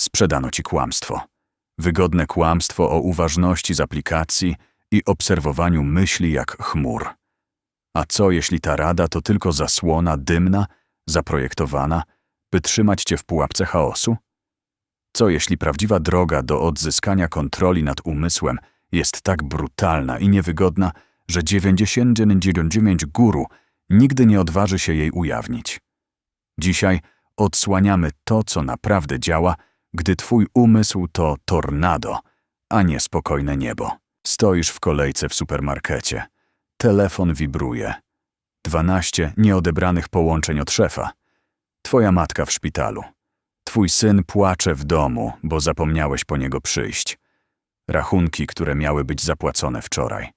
sprzedano ci kłamstwo. Wygodne kłamstwo o uważności z aplikacji i obserwowaniu myśli jak chmur. A co jeśli ta rada to tylko zasłona dymna, zaprojektowana, by trzymać cię w pułapce chaosu? Co jeśli prawdziwa droga do odzyskania kontroli nad umysłem jest tak brutalna i niewygodna, że 99 guru nigdy nie odważy się jej ujawnić? Dzisiaj odsłaniamy to, co naprawdę działa, gdy twój umysł to tornado, a nie spokojne niebo. Stoisz w kolejce w supermarkecie. Telefon wibruje. 12 nieodebranych połączeń od szefa. Twoja matka w szpitalu. Twój syn płacze w domu, bo zapomniałeś po niego przyjść. Rachunki, które miały być zapłacone wczoraj.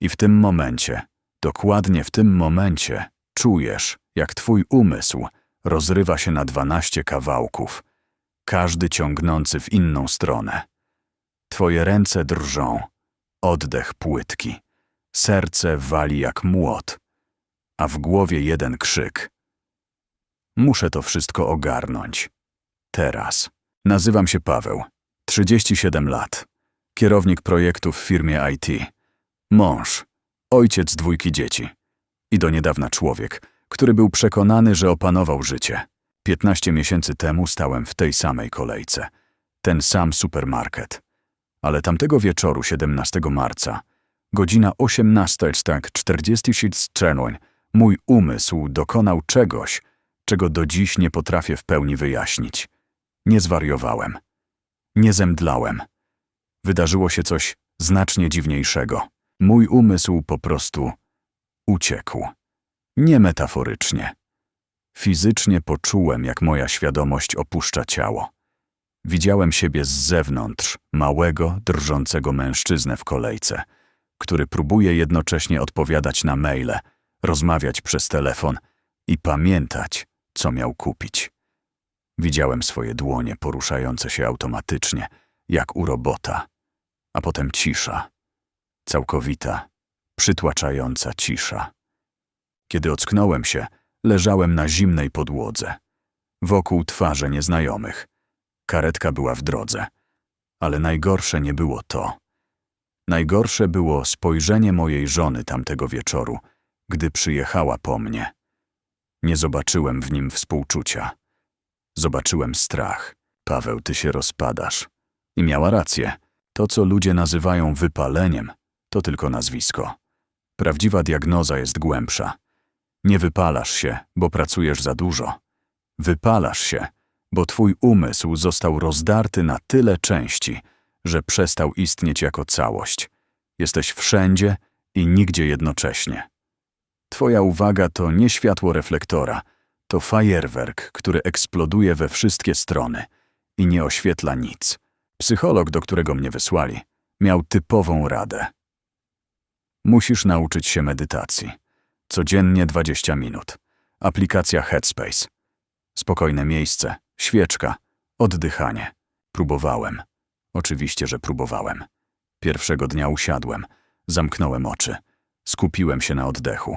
I w tym momencie, dokładnie w tym momencie, czujesz, jak twój umysł rozrywa się na 12 kawałków, każdy ciągnący w inną stronę. Twoje ręce drżą, oddech płytki, serce wali jak młot, a w głowie jeden krzyk. Muszę to wszystko ogarnąć. Teraz. Nazywam się Paweł. 37 lat. Kierownik projektu w firmie IT. Mąż. Ojciec dwójki dzieci. I do niedawna człowiek, który był przekonany, że opanował życie. 15 miesięcy temu stałem w tej samej kolejce. Ten sam supermarket. Ale tamtego wieczoru, 17 marca, godzina 18, tak 46 czerwoń, mój umysł dokonał czegoś, czego do dziś nie potrafię w pełni wyjaśnić. Nie zwariowałem. Nie zemdlałem. Wydarzyło się coś znacznie dziwniejszego. Mój umysł po prostu uciekł. Nie metaforycznie. Fizycznie poczułem, jak moja świadomość opuszcza ciało. Widziałem siebie z zewnątrz, małego, drżącego mężczyznę w kolejce, który próbuje jednocześnie odpowiadać na maile, rozmawiać przez telefon i pamiętać, co miał kupić. Widziałem swoje dłonie poruszające się automatycznie, jak u robota, a potem cisza. Całkowita, przytłaczająca cisza. Kiedy ocknąłem się, leżałem na zimnej podłodze. Wokół twarze nieznajomych. Karetka była w drodze. Ale najgorsze nie było to. Najgorsze było spojrzenie mojej żony tamtego wieczoru, gdy przyjechała po mnie. Nie zobaczyłem w nim współczucia. Zobaczyłem strach. Paweł, ty się rozpadasz. I miała rację. To, co ludzie nazywają wypaleniem, to tylko nazwisko. Prawdziwa diagnoza jest głębsza. Nie wypalasz się, bo pracujesz za dużo. Wypalasz się, bo twój umysł został rozdarty na tyle części, że przestał istnieć jako całość. Jesteś wszędzie i nigdzie jednocześnie. Twoja uwaga to nie światło reflektora, to fajerwerk, który eksploduje we wszystkie strony i nie oświetla nic. Psycholog, do którego mnie wysłali, miał typową radę. Musisz nauczyć się medytacji. Codziennie 20 minut. Aplikacja Headspace. Spokojne miejsce, świeczka, oddychanie. Próbowałem. Oczywiście, że próbowałem. Pierwszego dnia usiadłem, zamknąłem oczy, skupiłem się na oddechu.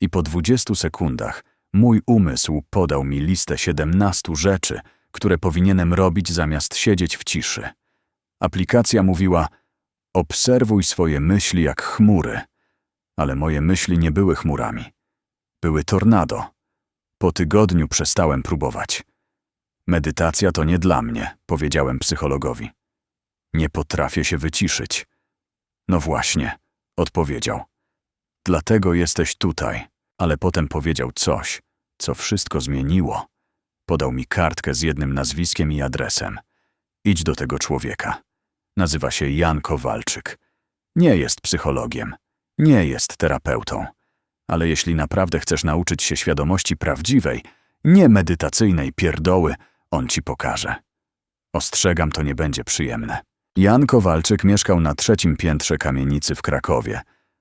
I po 20 sekundach mój umysł podał mi listę 17 rzeczy, które powinienem robić zamiast siedzieć w ciszy. Aplikacja mówiła: Obserwuj swoje myśli jak chmury. Ale moje myśli nie były chmurami. Były tornado. Po tygodniu przestałem próbować. Medytacja to nie dla mnie, powiedziałem psychologowi. Nie potrafię się wyciszyć. No właśnie, odpowiedział. Dlatego jesteś tutaj, ale potem powiedział coś, co wszystko zmieniło. Podał mi kartkę z jednym nazwiskiem i adresem. Idź do tego człowieka. Nazywa się Jan Kowalczyk. Nie jest psychologiem, nie jest terapeutą. Ale jeśli naprawdę chcesz nauczyć się świadomości prawdziwej, nie medytacyjnej pierdoły, on ci pokaże. Ostrzegam, to nie będzie przyjemne. Jan Kowalczyk mieszkał na trzecim piętrze kamienicy w Krakowie,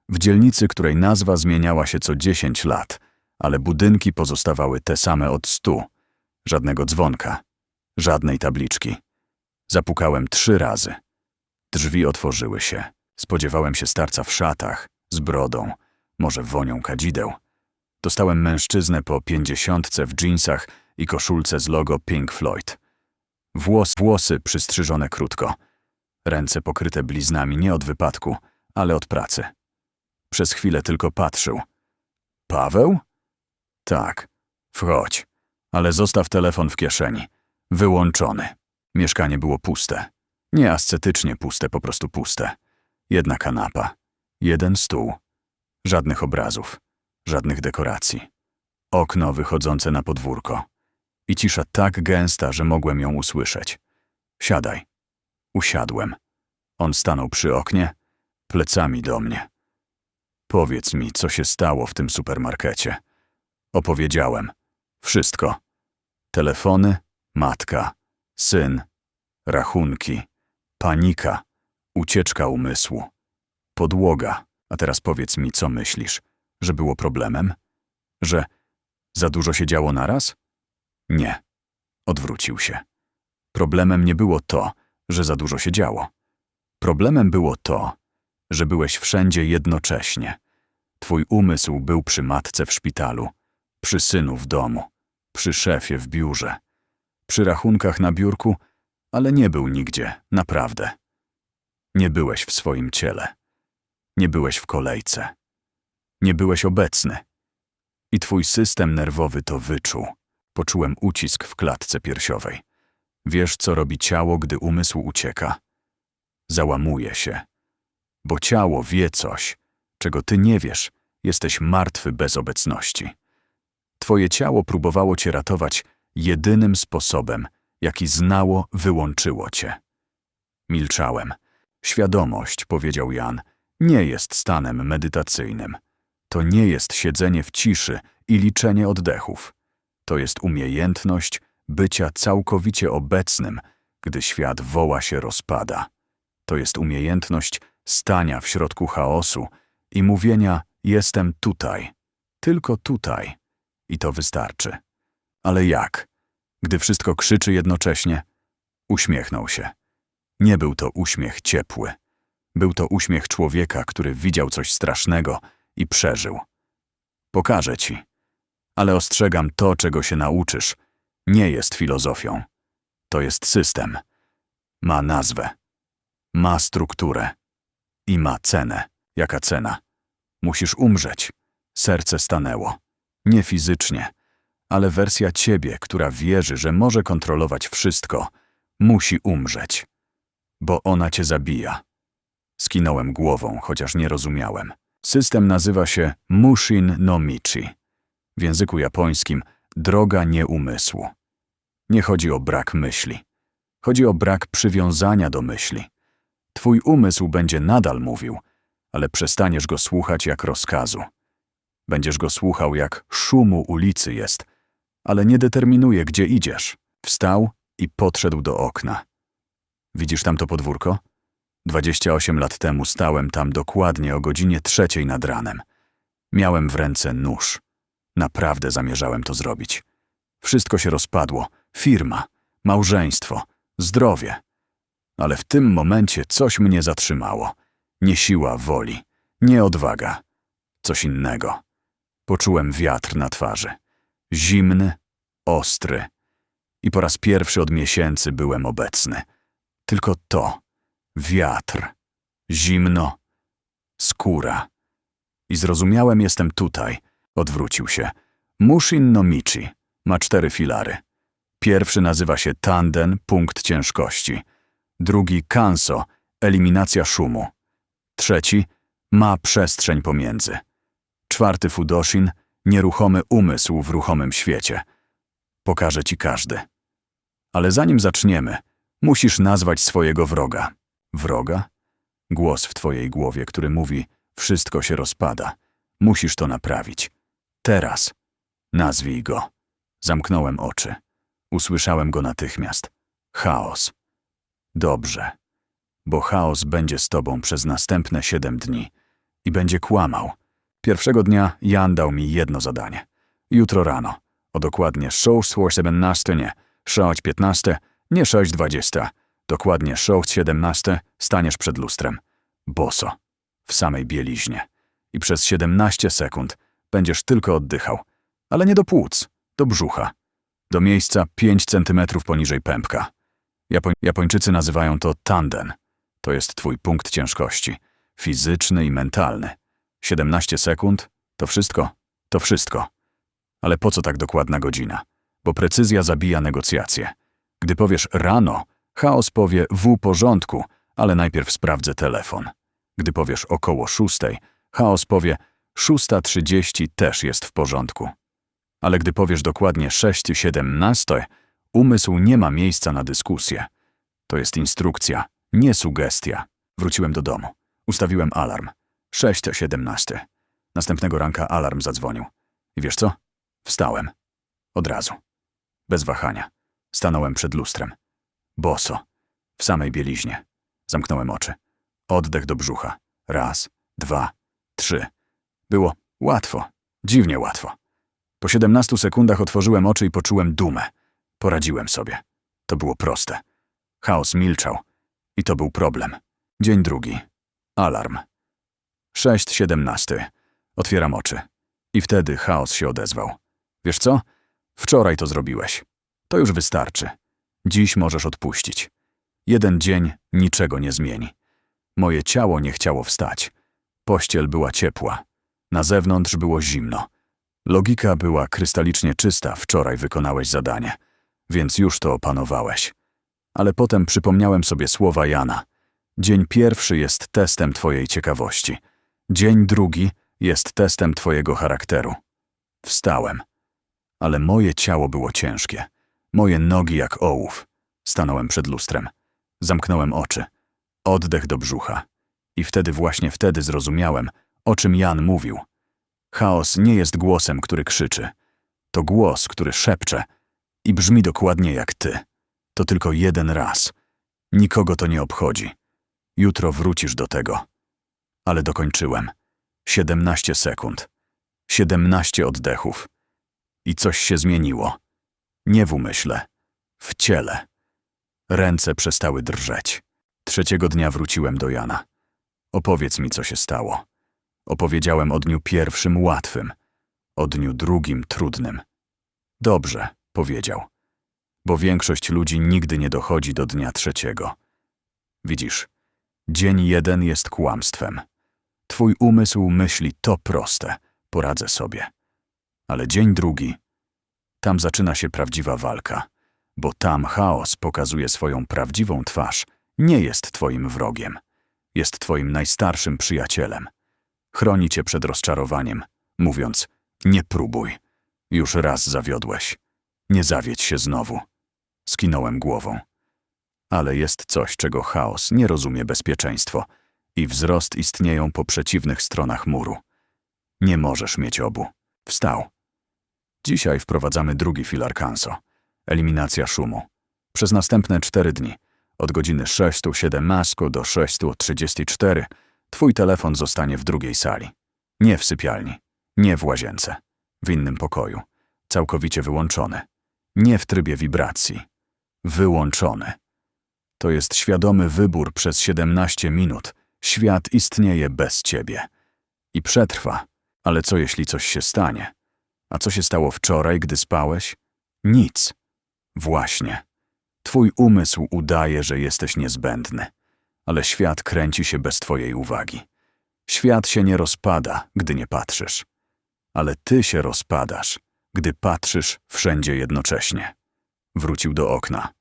w dzielnicy, której nazwa zmieniała się co 10 lat, ale budynki pozostawały te same od stu. Żadnego dzwonka, żadnej tabliczki. Zapukałem trzy razy. Drzwi otworzyły się. Spodziewałem się starca w szatach, z brodą, może wonią kadzideł. Dostałem mężczyznę po pięćdziesiątce w dżinsach i koszulce z logo Pink Floyd. Włos, włosy przystrzyżone krótko. Ręce pokryte bliznami nie od wypadku, ale od pracy. Przez chwilę tylko patrzył. Paweł? Tak. Wchodź. Ale zostaw telefon w kieszeni. Wyłączony. Mieszkanie było puste. Nie ascetycznie puste, po prostu puste. Jedna kanapa. Jeden stół. Żadnych obrazów. Żadnych dekoracji. Okno wychodzące na podwórko. I cisza tak gęsta, że mogłem ją usłyszeć. Siadaj. Usiadłem. On stanął przy oknie, plecami do mnie. Powiedz mi, co się stało w tym supermarkecie. Opowiedziałem. Wszystko. Telefony, matka, syn, rachunki, panika, ucieczka umysłu, podłoga. A teraz powiedz mi, co myślisz? Że było problemem? Że za dużo się działo naraz? Nie. Odwrócił się. Problemem nie było to, że za dużo się działo. Problemem było to, że byłeś wszędzie jednocześnie. Twój umysł był przy matce w szpitalu, przy synu w domu, przy szefie w biurze, przy rachunkach na biurku, ale nie był nigdzie, naprawdę. Nie byłeś w swoim ciele. Nie byłeś w kolejce. Nie byłeś obecny. I twój system nerwowy to wyczuł. Poczułem ucisk w klatce piersiowej. Wiesz, co robi ciało, gdy umysł ucieka? Załamuje się. Bo ciało wie coś, czego ty nie wiesz. Jesteś martwy bez obecności. Twoje ciało próbowało cię ratować jedynym sposobem, jaki znało, wyłączyło cię. Milczałem. Świadomość, powiedział Jan, nie jest stanem medytacyjnym. To nie jest siedzenie w ciszy i liczenie oddechów. To jest umiejętność bycia całkowicie obecnym, gdy świat woła się rozpada. To jest umiejętność stania w środku chaosu i mówienia jestem tutaj, tylko tutaj. I to wystarczy. Ale jak? Gdy wszystko krzyczy jednocześnie, uśmiechnął się. Nie był to uśmiech ciepły. Był to uśmiech człowieka, który widział coś strasznego i przeżył. Pokażę ci. Ale ostrzegam to, czego się nauczysz, nie jest filozofią. To jest system. Ma nazwę. Ma strukturę. I ma cenę. Jaka cena? Musisz umrzeć. Serce stanęło. Nie fizycznie, ale wersja ciebie, która wierzy, że może kontrolować wszystko, musi umrzeć. Bo ona cię zabija. Skinąłem głową, chociaż nie rozumiałem. System nazywa się Mushin no Michi. W języku japońskim droga nieumysłu. Nie chodzi o brak myśli. Chodzi o brak przywiązania do myśli. Twój umysł będzie nadal mówił, ale przestaniesz go słuchać jak rozkazu. Będziesz go słuchał jak szumu ulicy jest, ale nie determinuje, gdzie idziesz. Wstał i podszedł do okna. Widzisz tam to podwórko? 28 lat temu stałem tam dokładnie o godzinie trzeciej nad ranem. Miałem w ręce nóż. Naprawdę zamierzałem to zrobić. Wszystko się rozpadło. Firma, małżeństwo, zdrowie. Ale w tym momencie coś mnie zatrzymało. Nie siła woli, nie odwaga. Coś innego. Poczułem wiatr na twarzy. Zimny, ostry. I po raz pierwszy od miesięcy byłem obecny. Tylko to. Wiatr. Zimno. Skóra. I zrozumiałem, jestem tutaj. Odwrócił się. Mushin no Michi. Ma cztery filary. Pierwszy nazywa się Tanden, punkt ciężkości. Drugi Kanso, eliminacja szumu. Trzeci ma przestrzeń pomiędzy. Czwarty Fudoshin, nieruchomy umysł w ruchomym świecie. Pokażę ci każdy. Ale zanim zaczniemy, musisz nazwać swojego wroga. Wroga? Głos w twojej głowie, który mówi, wszystko się rozpada. Musisz to naprawić. Teraz. Nazwij go. Zamknąłem oczy. Usłyszałem go natychmiast. Chaos. Dobrze. Bo chaos będzie z tobą przez następne siedem dni. I będzie kłamał. Pierwszego dnia Jan dał mi jedno zadanie. Jutro rano. O dokładnie 6.17, nie 6.15, nie 6.20. Dokładnie 6.17 staniesz przed lustrem. Boso. W samej bieliźnie. I przez 17 sekund będziesz tylko oddychał. Ale nie do płuc, do brzucha. Do miejsca 5 centymetrów poniżej pępka. Japoń Japończycy nazywają to tanden. To jest twój punkt ciężkości. Fizyczny i mentalny. 17 sekund to wszystko, to wszystko. Ale po co tak dokładna godzina? Bo precyzja zabija negocjacje. Gdy powiesz rano, chaos powie w porządku, ale najpierw sprawdzę telefon. Gdy powiesz około szóstej, chaos powie 6.30 też jest w porządku. Ale gdy powiesz dokładnie 6.17, umysł nie ma miejsca na dyskusję. To jest instrukcja, nie sugestia. Wróciłem do domu. Ustawiłem alarm. 6.17. Następnego ranka alarm zadzwonił. I wiesz co? Wstałem. Od razu. Bez wahania. Stanąłem przed lustrem. Boso. W samej bieliźnie. Zamknąłem oczy. Oddech do brzucha. Raz, dwa, trzy. Było łatwo. Dziwnie łatwo. Po 17 sekundach otworzyłem oczy i poczułem dumę. Poradziłem sobie. To było proste. Chaos milczał. I to był problem. Dzień drugi. Alarm. 6.17. Otwieram oczy. I wtedy chaos się odezwał. Wiesz co? Wczoraj to zrobiłeś. To już wystarczy. Dziś możesz odpuścić. Jeden dzień niczego nie zmieni. Moje ciało nie chciało wstać. Pościel była ciepła. Na zewnątrz było zimno. Logika była krystalicznie czysta, wczoraj wykonałeś zadanie, więc już to opanowałeś. Ale potem przypomniałem sobie słowa Jana. Dzień pierwszy jest testem twojej ciekawości. Dzień drugi jest testem twojego charakteru. Wstałem. Ale moje ciało było ciężkie. Moje nogi jak ołów. Stanąłem przed lustrem. Zamknąłem oczy. Oddech do brzucha. I wtedy właśnie wtedy zrozumiałem, o czym Jan mówił. Chaos nie jest głosem, który krzyczy. To głos, który szepcze i brzmi dokładnie jak ty. To tylko jeden raz. Nikogo to nie obchodzi. Jutro wrócisz do tego. Ale dokończyłem. 17 sekund. 17 oddechów. I coś się zmieniło. Nie w umyśle. W ciele. Ręce przestały drżeć. Trzeciego dnia wróciłem do Jana. Opowiedz mi, co się stało. Opowiedziałem o dniu pierwszym łatwym, o dniu drugim trudnym. Dobrze, powiedział, bo większość ludzi nigdy nie dochodzi do dnia trzeciego. Widzisz, dzień jeden jest kłamstwem. Twój umysł myśli to proste, poradzę sobie. Ale dzień drugi, tam zaczyna się prawdziwa walka, bo tam chaos pokazuje swoją prawdziwą twarz, nie jest twoim wrogiem, jest twoim najstarszym przyjacielem. Chroni cię przed rozczarowaniem, mówiąc: Nie próbuj. Już raz zawiodłeś. Nie zawiedź się znowu. Skinąłem głową. Ale jest coś, czego chaos nie rozumie bezpieczeństwo i wzrost istnieją po przeciwnych stronach muru. Nie możesz mieć obu. Wstał. Dzisiaj wprowadzamy drugi filar Kanso. Eliminacja szumu. Przez następne cztery dni, od godziny 6.17 do 6.34, Twój telefon zostanie w drugiej sali. Nie w sypialni, nie w łazience, w innym pokoju, całkowicie wyłączony. Nie w trybie wibracji. Wyłączony. To jest świadomy wybór przez 17 minut. Świat istnieje bez ciebie. I przetrwa. Ale co jeśli coś się stanie? A co się stało wczoraj, gdy spałeś? Nic. Właśnie. Twój umysł udaje, że jesteś niezbędny ale świat kręci się bez twojej uwagi. Świat się nie rozpada, gdy nie patrzysz, ale ty się rozpadasz, gdy patrzysz wszędzie jednocześnie. Wrócił do okna.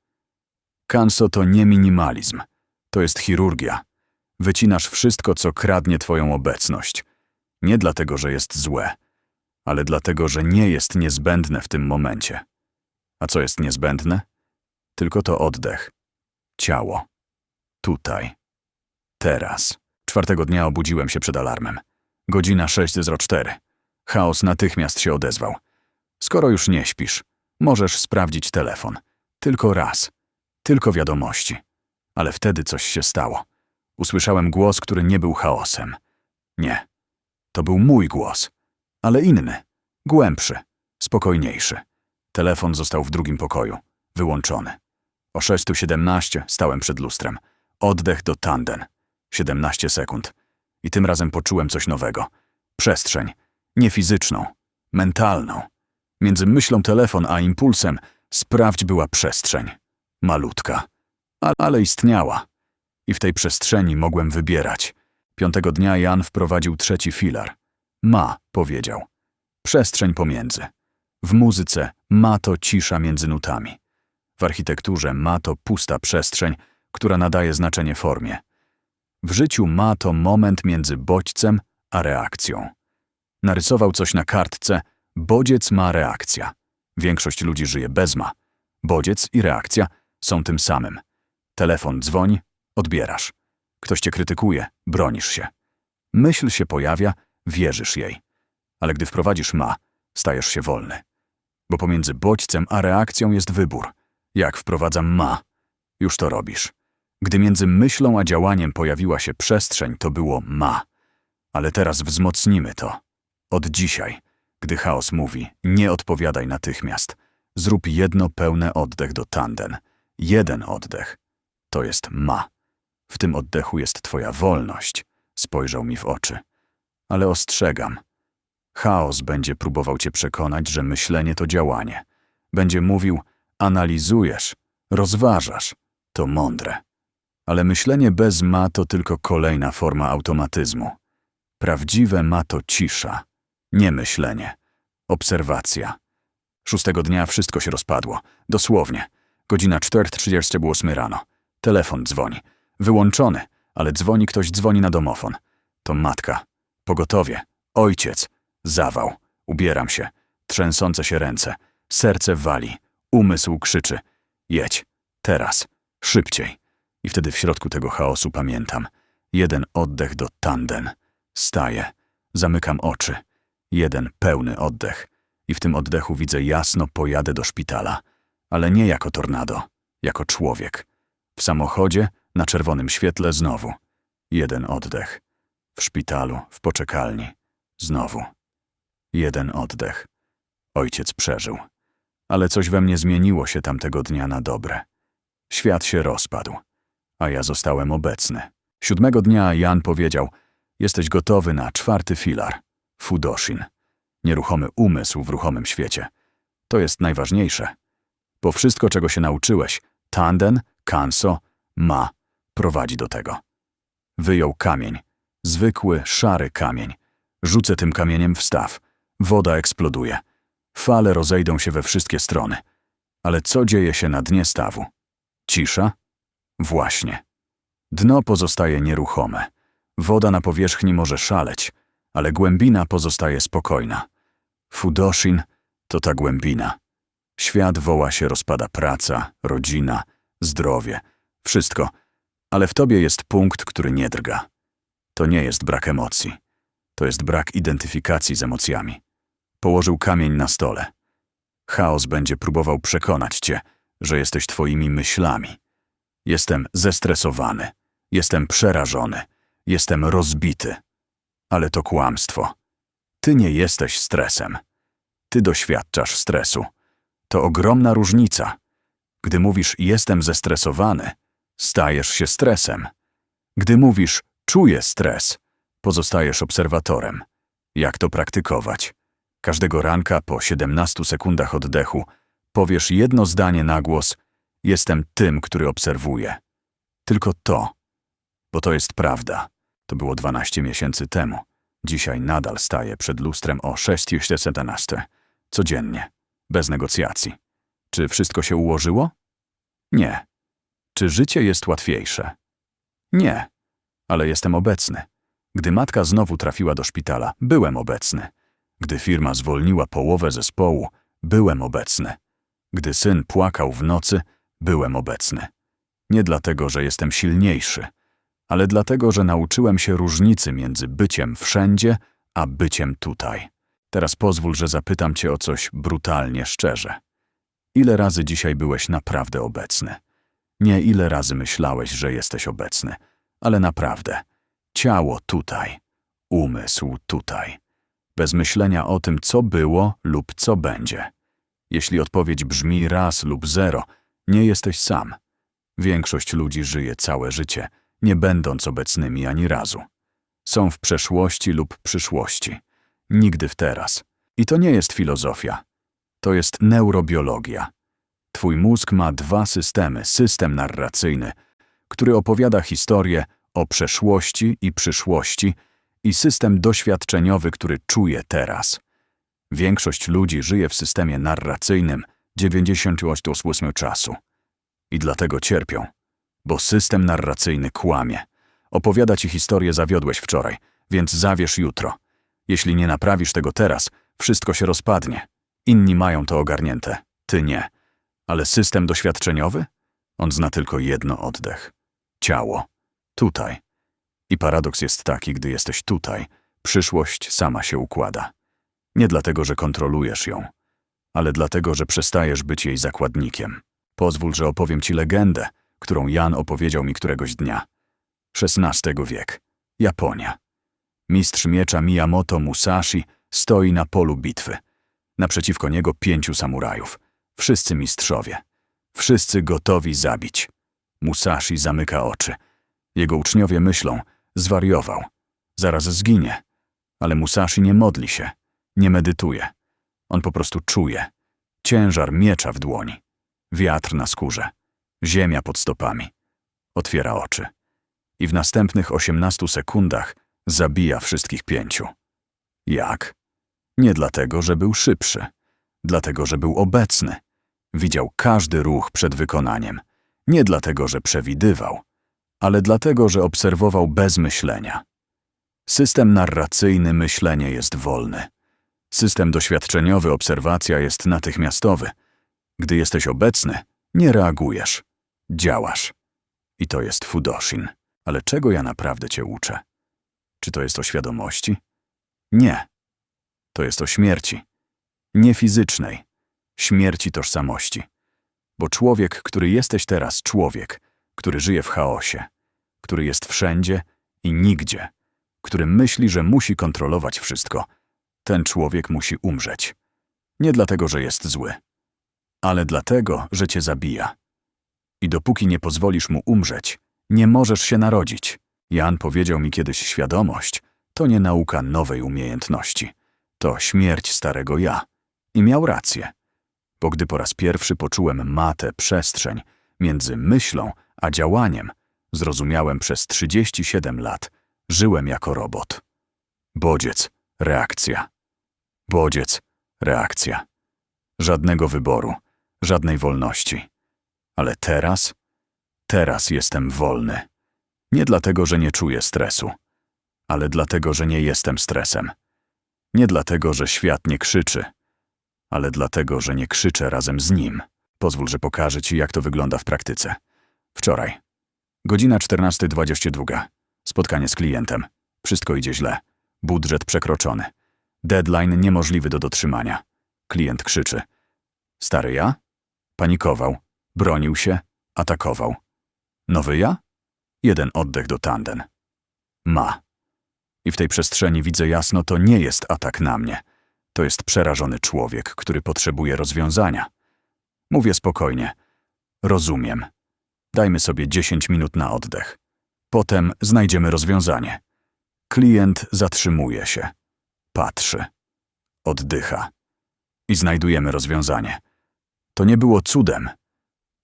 Kanso to nie minimalizm, to jest chirurgia. Wycinasz wszystko, co kradnie twoją obecność. Nie dlatego, że jest złe, ale dlatego, że nie jest niezbędne w tym momencie. A co jest niezbędne? Tylko to oddech, ciało Tutaj. Teraz. Czwartego dnia obudziłem się przed alarmem. Godzina 6.04. Chaos natychmiast się odezwał. Skoro już nie śpisz, możesz sprawdzić telefon. Tylko raz. Tylko wiadomości. Ale wtedy coś się stało. Usłyszałem głos, który nie był chaosem. Nie. To był mój głos. Ale inny. Głębszy. Spokojniejszy. Telefon został w drugim pokoju. Wyłączony. O 6.17 stałem przed lustrem. Oddech do tanden. 17 sekund. I tym razem poczułem coś nowego. Przestrzeń. Nie fizyczną. Mentalną. Między myślą telefon a impulsem sprawdź była przestrzeń. Malutka. ale istniała. I w tej przestrzeni mogłem wybierać. Piątego dnia Jan wprowadził trzeci filar. Ma, powiedział. Przestrzeń pomiędzy. W muzyce ma to cisza między nutami. W architekturze ma to pusta przestrzeń, która nadaje znaczenie formie. W życiu ma to moment między bodźcem a reakcją. Narysował coś na kartce, bodziec ma reakcja. Większość ludzi żyje bez ma. Bodziec i reakcja są tym samym. Telefon dzwoni, odbierasz. Ktoś cię krytykuje, bronisz się. Myśl się pojawia, wierzysz jej. Ale gdy wprowadzisz ma, stajesz się wolny. Bo pomiędzy bodźcem a reakcją jest wybór. Jak wprowadzam ma, już to robisz. Gdy między myślą a działaniem pojawiła się przestrzeń, to było ma. Ale teraz wzmocnimy to. Od dzisiaj, gdy chaos mówi, nie odpowiadaj natychmiast. Zrób jedno pełne oddech do tanden. Jeden oddech. To jest ma. W tym oddechu jest twoja wolność. Spojrzał mi w oczy. Ale ostrzegam. Chaos będzie próbował cię przekonać, że myślenie to działanie. Będzie mówił, analizujesz, rozważasz. To mądre. Ale myślenie bez ma to tylko kolejna forma automatyzmu. Prawdziwe ma to cisza, nie myślenie, obserwacja. Szóstego dnia wszystko się rozpadło. Dosłownie. Godzina 4.38 rano. Telefon dzwoni. Wyłączony, ale dzwoni ktoś, dzwoni na domofon. To matka. Pogotowie. Ojciec. Zawał. Ubieram się. Trzęsące się ręce. Serce wali. Umysł krzyczy. Jedź. Teraz. Szybciej. I wtedy w środku tego chaosu pamiętam. Jeden oddech do tanden. Staję. Zamykam oczy. Jeden pełny oddech. I w tym oddechu widzę jasno, pojadę do szpitala. Ale nie jako tornado, jako człowiek. W samochodzie, na czerwonym świetle znowu. Jeden oddech. W szpitalu, w poczekalni. Znowu. Jeden oddech. Ojciec przeżył. Ale coś we mnie zmieniło się tamtego dnia na dobre. Świat się rozpadł, a ja zostałem obecny. Siódmego dnia Jan powiedział: Jesteś gotowy na czwarty filar Fudoshin. Nieruchomy umysł w ruchomym świecie. To jest najważniejsze. Bo wszystko, czego się nauczyłeś, tanden, kanso, ma, prowadzi do tego. Wyjął kamień. Zwykły, szary kamień. Rzucę tym kamieniem w staw. Woda eksploduje. Fale rozejdą się we wszystkie strony. Ale co dzieje się na dnie stawu? Cisza? Właśnie. Dno pozostaje nieruchome. Woda na powierzchni może szaleć, ale głębina pozostaje spokojna. Fudoshin to ta głębina. Świat woła się rozpada praca, rodzina, zdrowie, wszystko, ale w tobie jest punkt, który nie drga. To nie jest brak emocji. To jest brak identyfikacji z emocjami. Położył kamień na stole. Chaos będzie próbował przekonać cię, że jesteś twoimi myślami. Jestem zestresowany, jestem przerażony, jestem rozbity. Ale to kłamstwo. Ty nie jesteś stresem. Ty doświadczasz stresu. To ogromna różnica. Gdy mówisz jestem zestresowany, stajesz się stresem. Gdy mówisz czuję stres, pozostajesz obserwatorem. Jak to praktykować? Każdego ranka po 17 sekundach oddechu powiesz jedno zdanie na głos: Jestem tym, który obserwuje. Tylko to, bo to jest prawda. To było 12 miesięcy temu. Dzisiaj nadal staję przed lustrem o 6.17. Codziennie. Bez negocjacji. Czy wszystko się ułożyło? Nie. Czy życie jest łatwiejsze? Nie. Ale jestem obecny. Gdy matka znowu trafiła do szpitala, byłem obecny. Gdy firma zwolniła połowę zespołu, byłem obecny. Gdy syn płakał w nocy, byłem obecny. Nie dlatego, że jestem silniejszy, ale dlatego, że nauczyłem się różnicy między byciem wszędzie, a byciem tutaj. Teraz pozwól, że zapytam cię o coś brutalnie szczerze. Ile razy dzisiaj byłeś naprawdę obecny? Nie ile razy myślałeś, że jesteś obecny, ale naprawdę. Ciało tutaj, umysł tutaj. Bez myślenia o tym, co było lub co będzie. Jeśli odpowiedź brzmi raz lub zero, nie jesteś sam. Większość ludzi żyje całe życie, nie będąc obecnymi ani razu. Są w przeszłości lub przyszłości. Nigdy w teraz. I to nie jest filozofia. To jest neurobiologia. Twój mózg ma dwa systemy. System narracyjny, który opowiada historię o przeszłości i przyszłości, i system doświadczeniowy, który czuje teraz. Większość ludzi żyje w systemie narracyjnym 98% czasu. I dlatego cierpią, bo system narracyjny kłamie. Opowiada ci historię zawiodłeś wczoraj, więc zawierz jutro. Jeśli nie naprawisz tego teraz, wszystko się rozpadnie. Inni mają to ogarnięte, ty nie. Ale system doświadczeniowy? On zna tylko jedno oddech. Ciało. Tutaj. I paradoks jest taki, gdy jesteś tutaj, przyszłość sama się układa. Nie dlatego, że kontrolujesz ją, ale dlatego, że przestajesz być jej zakładnikiem. Pozwól, że opowiem ci legendę, którą Jan opowiedział mi któregoś dnia. XVI wiek. Japonia. Mistrz miecza Miyamoto Musashi stoi na polu bitwy. Naprzeciwko niego pięciu samurajów. Wszyscy mistrzowie. Wszyscy gotowi zabić. Musashi zamyka oczy. Jego uczniowie myślą, zwariował. Zaraz zginie. Ale Musashi nie modli się, nie medytuje. On po prostu czuje. Ciężar miecza w dłoni. Wiatr na skórze. Ziemia pod stopami. Otwiera oczy. I w następnych 18 sekundach zabija wszystkich pięciu. Jak? Nie dlatego, że był szybszy. Dlatego, że był obecny. Widział każdy ruch przed wykonaniem. Nie dlatego, że przewidywał, ale dlatego, że obserwował bez myślenia. System narracyjny myślenie jest wolny. System doświadczeniowy obserwacja jest natychmiastowy. Gdy jesteś obecny, nie reagujesz. Działasz. I to jest Fudoshin. Ale czego ja naprawdę cię uczę? Czy to jest o świadomości? Nie. To jest o śmierci. Nie fizycznej. Śmierci tożsamości. Bo człowiek, który jesteś teraz, człowiek, który żyje w chaosie, który jest wszędzie i nigdzie, który myśli, że musi kontrolować wszystko, ten człowiek musi umrzeć. Nie dlatego, że jest zły, ale dlatego, że cię zabija. I dopóki nie pozwolisz mu umrzeć, nie możesz się narodzić. Jan powiedział mi kiedyś świadomość to nie nauka nowej umiejętności. To śmierć starego ja. I miał rację. Bo gdy po raz pierwszy poczułem matę przestrzeń między myślą a działaniem, zrozumiałem przez 37 lat, żyłem jako robot. Bodziec, reakcja. Bodziec, reakcja. Żadnego wyboru, żadnej wolności. Ale teraz, teraz jestem wolny. Nie dlatego, że nie czuję stresu, ale dlatego, że nie jestem stresem. Nie dlatego, że świat nie krzyczy, ale dlatego, że nie krzyczę razem z nim. Pozwól, że pokażę ci, jak to wygląda w praktyce. Wczoraj. Godzina 14.22. Spotkanie z klientem. Wszystko idzie źle. Budżet przekroczony. Deadline niemożliwy do dotrzymania. Klient krzyczy. Stary ja? Panikował. Bronił się. Atakował. Nowy ja? Jeden oddech do tanden. Ma. I w tej przestrzeni widzę jasno, to nie jest atak na mnie. To jest przerażony człowiek, który potrzebuje rozwiązania. Mówię spokojnie. Rozumiem. Dajmy sobie 10 minut na oddech. Potem znajdziemy rozwiązanie. Klient zatrzymuje się. Patrzy. Oddycha. I znajdujemy rozwiązanie. To nie było cudem.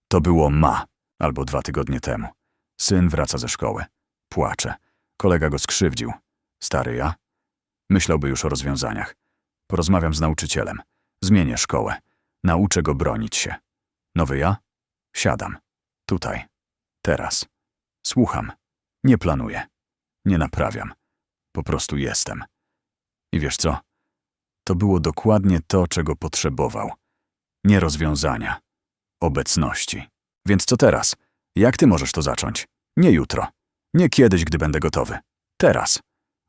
To było ma, albo dwa tygodnie temu. Syn wraca ze szkoły. Płacze. Kolega go skrzywdził. Stary ja? Myślałby już o rozwiązaniach. Porozmawiam z nauczycielem. Zmienię szkołę. Nauczę go bronić się. Nowy ja? Siadam. Tutaj. Teraz. Słucham. Nie planuję. Nie naprawiam. Po prostu jestem. I wiesz co? To było dokładnie to, czego potrzebował. Nie rozwiązania. Obecności. Więc co teraz? Jak ty możesz to zacząć? Nie jutro. Nie kiedyś, gdy będę gotowy. Teraz.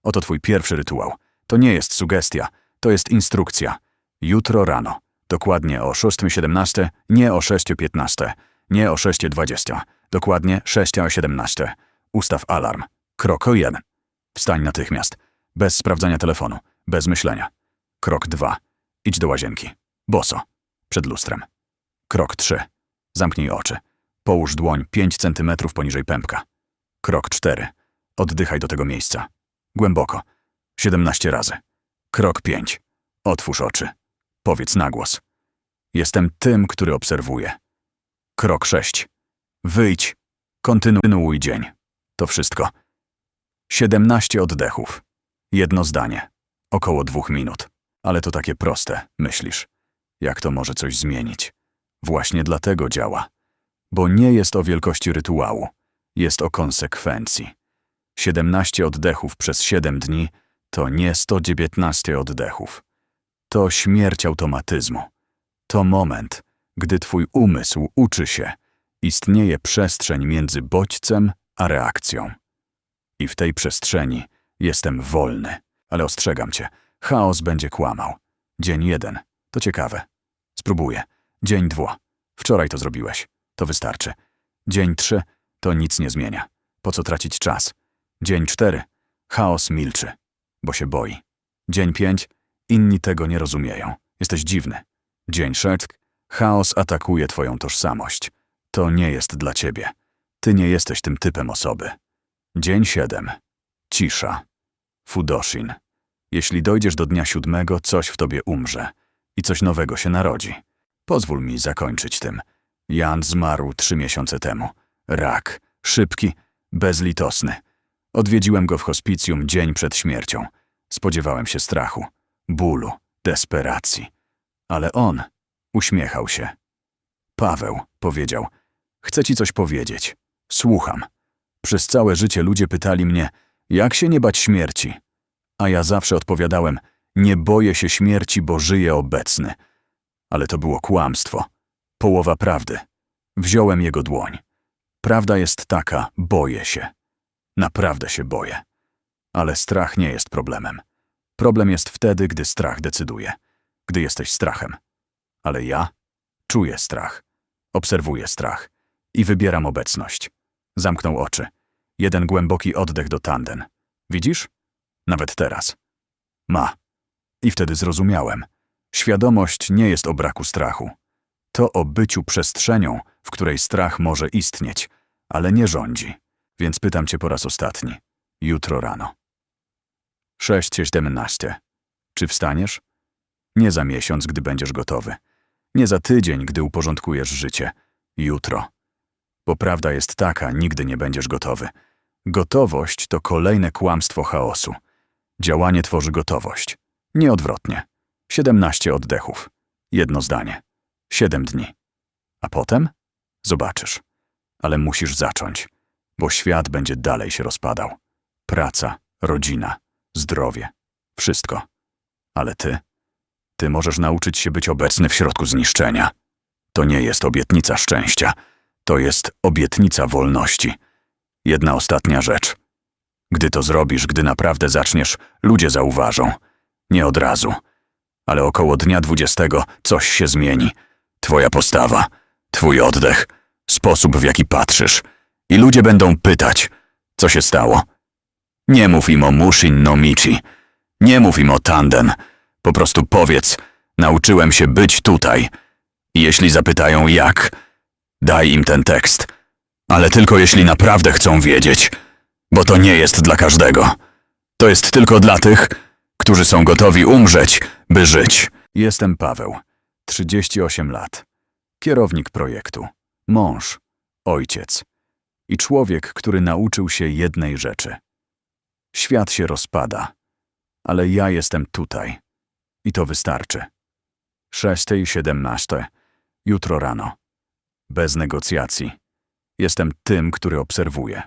Oto twój pierwszy rytuał. To nie jest sugestia, to jest instrukcja. Jutro rano. Dokładnie o 6.17, nie o 6.15, nie o 6.20. Dokładnie 6.17. Ustaw alarm. Krok 1. Wstań natychmiast. Bez sprawdzania telefonu. Bez myślenia. Krok 2. Idź do łazienki. Boso. Przed lustrem. Krok 3. Zamknij oczy. Połóż dłoń 5 cm poniżej pępka. Krok 4. Oddychaj do tego miejsca. Głęboko. 17 razy. Krok 5. Otwórz oczy. Powiedz na głos. Jestem tym, który obserwuje. Krok 6. Wyjdź. Kontynuuj dzień. To wszystko. 17 oddechów. Jedno zdanie. Około dwóch minut. Ale to takie proste, myślisz. Jak to może coś zmienić? Właśnie dlatego działa. Bo nie jest o wielkości rytuału. Jest o konsekwencji. 17 oddechów przez 7 dni to nie 119 oddechów. To śmierć automatyzmu. To moment, gdy twój umysł uczy się, istnieje przestrzeń między bodźcem a reakcją. I w tej przestrzeni jestem wolny, ale ostrzegam cię, chaos będzie kłamał. Dzień jeden, to ciekawe. Spróbuję. Dzień dwa, wczoraj to zrobiłeś, to wystarczy. Dzień trzy, to nic nie zmienia. Po co tracić czas? Dzień cztery, chaos milczy, bo się boi. Dzień pięć, inni tego nie rozumieją. Jesteś dziwny. Dzień sześć, chaos atakuje twoją tożsamość. To nie jest dla ciebie. Ty nie jesteś tym typem osoby. Dzień siedem. Cisza. Fudoshin. Jeśli dojdziesz do dnia siódmego, coś w tobie umrze i coś nowego się narodzi. Pozwól mi zakończyć tym. Jan zmarł trzy miesiące temu. Rak. Szybki, bezlitosny. Odwiedziłem go w hospicjum dzień przed śmiercią. Spodziewałem się strachu, bólu, desperacji. Ale on uśmiechał się. Paweł powiedział: Chcę ci coś powiedzieć. Słucham. Przez całe życie ludzie pytali mnie, jak się nie bać śmierci? A ja zawsze odpowiadałem, nie boję się śmierci, bo żyję obecny. Ale to było kłamstwo. Połowa prawdy. Wziąłem jego dłoń. Prawda jest taka, boję się. Naprawdę się boję. Ale strach nie jest problemem. Problem jest wtedy, gdy strach decyduje. Gdy jesteś strachem. Ale ja czuję strach. Obserwuję strach. I wybieram obecność. Zamknął oczy. Jeden głęboki oddech do tanden. Widzisz? Nawet teraz. Ma. I wtedy zrozumiałem. Świadomość nie jest o braku strachu. To o byciu przestrzenią, w której strach może istnieć, ale nie rządzi. Więc pytam cię po raz ostatni. Jutro rano. 6.17. Czy wstaniesz? Nie za miesiąc, gdy będziesz gotowy. Nie za tydzień, gdy uporządkujesz życie. Jutro. Bo prawda jest taka, nigdy nie będziesz gotowy. Gotowość to kolejne kłamstwo chaosu. Działanie tworzy gotowość. Nie odwrotnie. 17 oddechów. Jedno zdanie. 7 dni. A potem? Zobaczysz. Ale musisz zacząć, bo świat będzie dalej się rozpadał. Praca, rodzina, zdrowie, wszystko. Ale ty? Ty możesz nauczyć się być obecny w środku zniszczenia. To nie jest obietnica szczęścia. To jest obietnica wolności. Jedna ostatnia rzecz. Gdy to zrobisz, gdy naprawdę zaczniesz, ludzie zauważą. Nie od razu. Ale około dnia dwudziestego coś się zmieni. Twoja postawa, twój oddech, sposób w jaki patrzysz. I ludzie będą pytać, co się stało. Nie mów im o Mushin no Michi. Nie mów im o Tanden. Po prostu powiedz, nauczyłem się być tutaj. I jeśli zapytają jak, daj im ten tekst. Ale tylko jeśli naprawdę chcą wiedzieć, bo to nie jest dla każdego. To jest tylko dla tych, którzy są gotowi umrzeć, by żyć. Jestem Paweł, 38 lat. Kierownik projektu, mąż, ojciec i człowiek, który nauczył się jednej rzeczy. Świat się rozpada, ale ja jestem tutaj. I to wystarczy. 6.17. Jutro rano. Bez negocjacji. Jestem tym, który obserwuje.